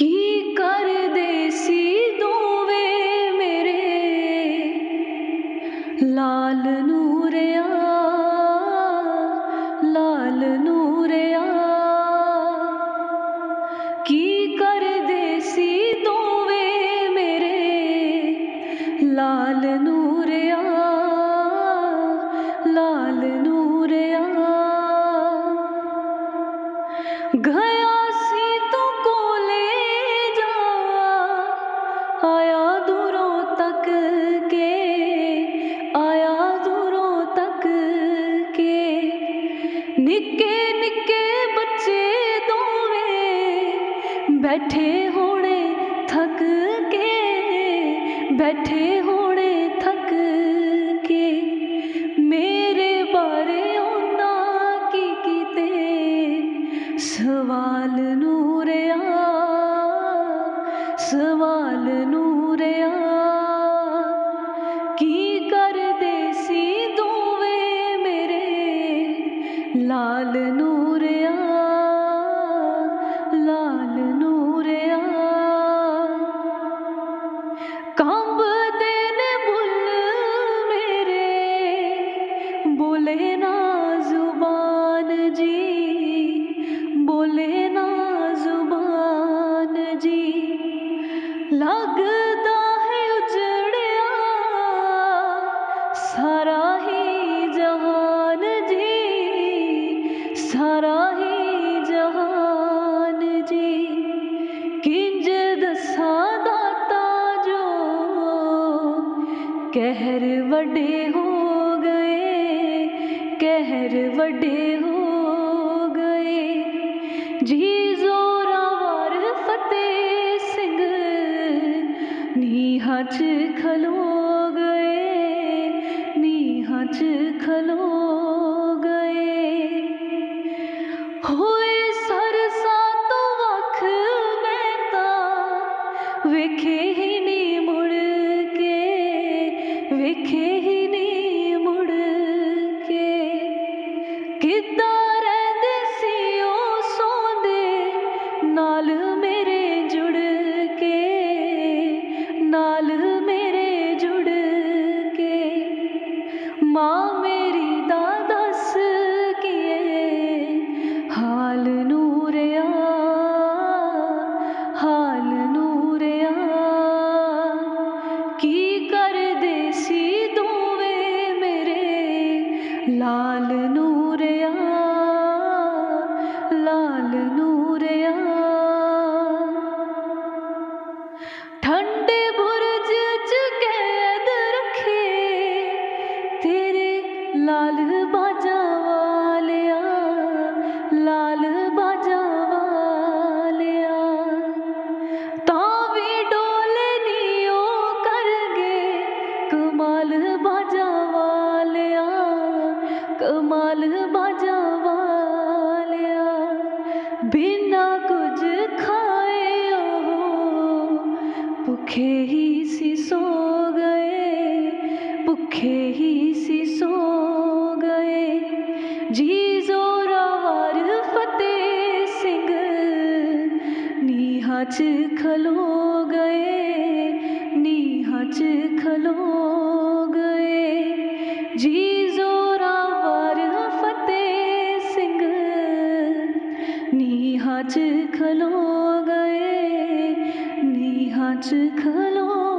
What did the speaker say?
ਕੀ ਕਰਦੇ ਸੀ ਦੋਵੇਂ ਮੇਰੇ? ਲਾਲ ਨੂਰਿਆ ਲਾਲ ਨੂਰਿਆ ਬੈਠੇ ਹੋਣੇ ਥੱਕ ਕੇ, ਬੈਠੇ ਹੋਣੇ ਥੱਕ ਕੇ। ਮੇਰੇ ਬਾਰੇ ਉਹਨਾਂ ਕੀ ਕੀਤੇ? ਸਵਾਲ ਨੂਰਿਆ ਸਵਾਲ ਨੂਰਿਆ ਕੀ ਕਰਦੇ ਸੀ ਦੋਵੇਂ ਮੇਰੇ? ਲਾਲ ਨੂਰਿਆ ਲੱਗਦਾ ਹੈ ਉਜੜਿਆ ਸਾਰਾ ਹੀ ਜਹਾਨ ਜੀ ਸਾਰਾ ਹੀ ਜਹਾਨ ਜੀ ਕਿੰਜ ਦੱਸਾਂ ਦਾਤਾ ਜੋ ਕਹਿਰ ਵੱਡੇ ਹੋ ਗਏ ਕਹਿਰ ਵੱਡੇ ਹੋ नीहच खलो गए नीहच खलो गए। होए सरसा तो अख बैता वेखे ही नहीं मुड़ के वेखे कमाल बाजा वालिया कमाल बाजा वालिया बिना कुछ खाए हो, भूखे ही सी सो गए, भुखे ही सी सो गए। जी जोरावर फतेह सिंह, निहाच खलो गए, निहाच खलो जी जोरावर फतेह सिंह निहाच खलो गए निहाच खलो